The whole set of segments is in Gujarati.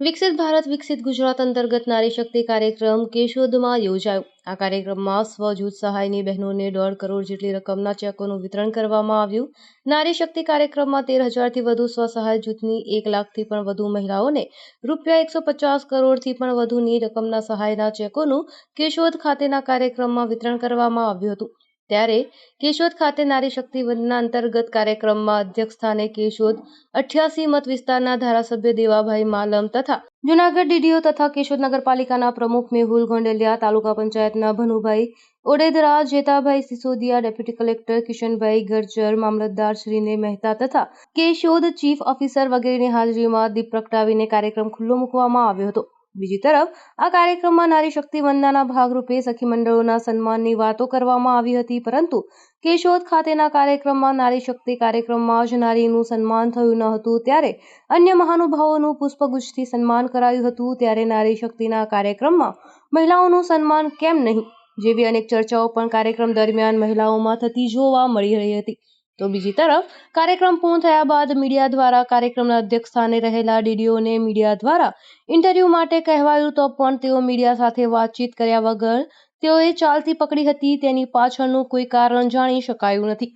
વિકસિત ભારત, વિકસિત ગુજરાત અંતર્ગત નારી શક્તિ કાર્યક્રમ કેશોદમાં યોજાયો. આ કાર્યક્રમમાં સ્વજૂથ સહાયની બહેનોને દોઢ કરોડ જેટલી રકમના ચેકોનું વિતરણ કરવામાં આવ્યું. નારી શક્તિ કાર્યક્રમમાં તેર હજારથી વધુ સ્વસહાય જૂથની એક લાખથી પણ વધુ મહિલાઓને રૂપિયા એકસો પચાસ કરોડથી પણ વધુની રકમના સહાયના ચેકોનું કેશોદ ખાતેના કાર્યક્રમમાં વિતરણ કરવામાં આવ્યું હતું. ત્યારે કેશોદ ખાતે નારી શક્તિ વંદના અંતર્ગત કાર્યક્રમમાં અધ્યક્ષ સ્થાને કેશોદ અઠ્યાસી મત વિસ્તારના ધારાસભ્ય દેવાભાઈ માલમ તથા જુનાગઢ ડીડીઓ તથા કેશોદ નગરપાલિકાના પ્રમુખ મેહુલ ગોંડલિયા, તાલુકા પંચાયતના ભનુભાઈ ઓડેદરા જેતાભાઈ સિસોદિયા, ડેપ્યુટી કલેક્ટર કિશનભાઈ ગરજર, મામલતદાર શ્રીને મહેતા તથા કેશોદ ચીફ ઓફિસર વગેરેની હાજરીમાં દીપ પ્રગટાવીને કાર્યક્રમ ખુલ્લો મૂકવામાં આવ્યો હતો. બીજી તરફ, આ કાર્યક્રમમાં નારી શક્તિ વંદનાના ભાગરૂપે સખી મંડળોના સન્માનની વાતો કરવામાં આવી હતી, પરંતુ કેશોદ ખાતેના કાર્યક્રમમાં નારી શક્તિ કાર્યક્રમમાં જ નારીનું સન્માન થયું ન હતું. ત્યારે અન્ય મહાનુભાવોનું પુષ્પગુચ્છથી સન્માન કરાયું હતું. ત્યારે નારી શક્તિના કાર્યક્રમમાં મહિલાઓનું સન્માન કેમ નહીં? જેવી અનેક ચર્ચાઓ પણ કાર્યક્રમ દરમિયાન મહિલાઓમાં થતી જોવા મળી રહી હતી. તો બીજી તરફ કાર્યક્રમ પૂર્ણ થયા બાદ મીડિયા દ્વારા કાર્યક્રમના અધ્યક્ષ સ્થાને રહેલા ડીડીઓને મીડિયા દ્વારા ઇન્ટરવ્યૂ માટે કહેવાયું તો પણ તેઓ મીડિયા સાથે વાતચીત કર્યા વગર તેઓએ ચાલતી પકડી હતી, તેની પાછળનું કોઈ કારણ જાણી શકાયું નથી.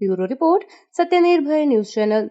Bureau report, Satyanirbhay news channel.